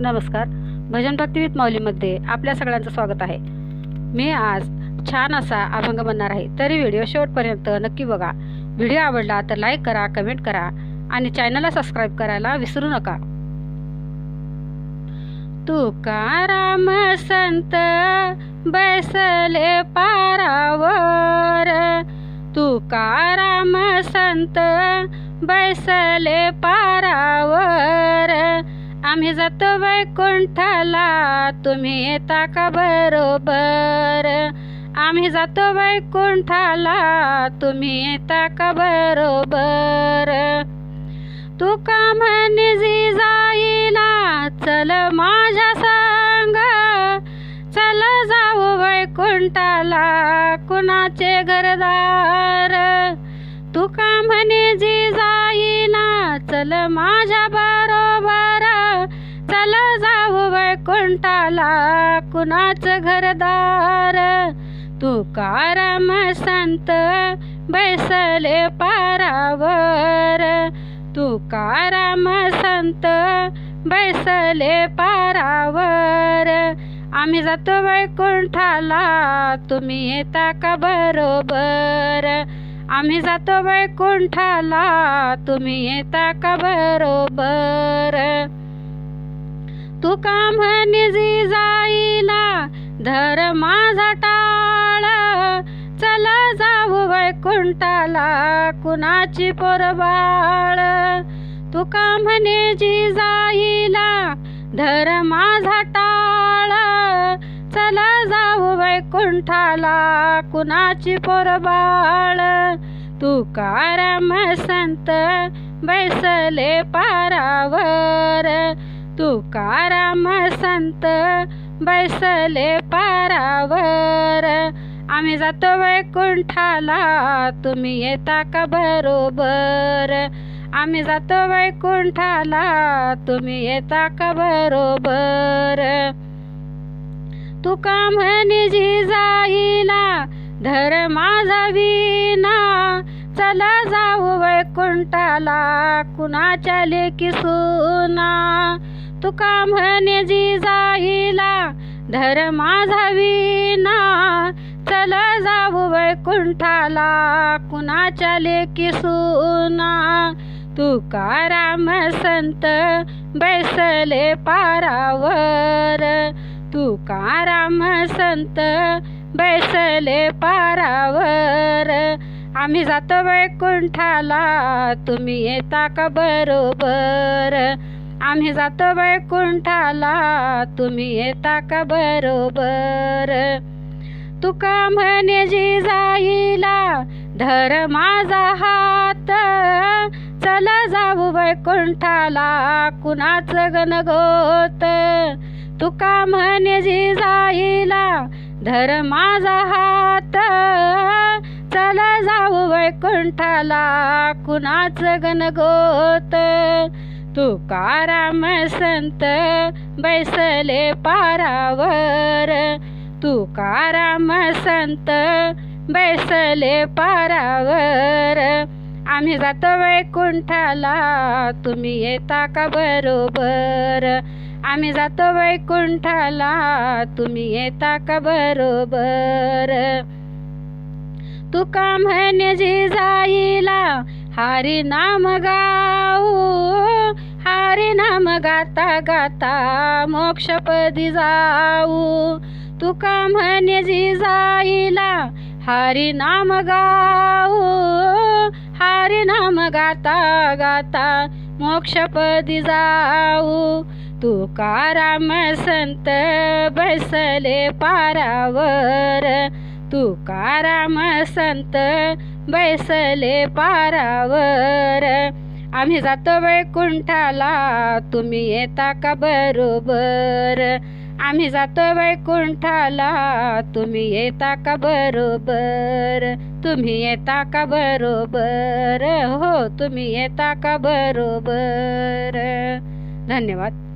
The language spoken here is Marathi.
नमस्कार. भजन भक्तिवीत माऊलीमध्ये आपल्या सगळ्यांचं स्वागत आहे. मी आज छान असा अभंग बनणार आहे. तरी व्हिडिओ शेवटपर्यंत नक्की बघा. व्हिडिओ आवडला तर लाईक करा कमेंट करा आणि चॅनलला सबस्क्राईब करायला विसरू नका. तुकाराम संत बैसले पारावर. तुकाराम संत बैसले पारावर. आम्ही जातो वैकुंठाला. तुम्ही येता का बरोबर? आम्ही जातो वैकुंठाला. तुम्ही येता का बरोबर? तू का म्हणे जी जाई कंटाला कुणाचं घरदार? तुकाराम संत बैसले पारावर. तुकाराम संत बैसले पारावर. आम्ही जातो वैकुंठाला तुम्ही येता का बरोबर? आम्ही जातो वैकुंठाला तुम्ही येता का बरोबर? तू का जाईला धर माझा टाळ. चला जाऊ वैकुंठाला कुणाची पोरबाळ. तू का म्हणे जी जाईला धर माझा टाळ. चला जाऊ वैकुंठाला कुणाची पोरबाळ. तू कारम संत बैसले पारावर. तुकाराम संत बैसले पारावर. आम्ही जातो वैकुंठाला तुम्ही येता का बरोबर? आम्ही जातो वैकुंठाला तुम्ही येता का बरोबर? तुका का म्हणे जी जाईला धर माझा विना चला जाऊ वैकुंठाला कुणाच्या लेखी सुना? तुका म्हणे जी जाईला धर माझा विना चला जाऊ वैकुंठाला कुणाच्या लेकी सुना. तुकाराम संत बैसले पारावर. तुकाराम संत बैसले पारावर. आम्ही जातो वैकुंठाला तुम्ही येता का बरोबर? आम्ही जातो वैकुंठाला तुम्ही येता का बरोबर? तुका म्हणे जी जाईला धर माझा हात. चला जाऊ वैकुंठाला कुणाचं गणगोत? तुका म्हणे जी जाईला धर माझा हात. चला जाऊ वैकुंठाला कुणाचं गणगोत? तुकाराम संत बैसले पारावर. तुकाराम संत बैसले पारावर. आम्ही जातो वैकुंठाला तुम्ही येता का बरोबर? आम्ही जातो वैकुंठाला तुम्ही येता का बरोबर? तुका म्हणे जी जाईला हरी नाम गाऊ. हरिनाम गाता गाता मोक्षपदी जाऊ. तुका म्हणे जी जाईला नाम गाऊ. हरिनाम गाता गाता मोक्षपदी जाऊ. तू काराम संत बसले पारावर. तुकाराम संत बैसले पारावर. आम्ही जातो वैकुंठाला. तुम्ही येता का बरोबर? आम्ही जातो वैकुंठाला. तुम्ही येता का बरोबर? तुम्ही येता का बरोबर? हो तुम्ही येता का बरोबर? धन्यवाद.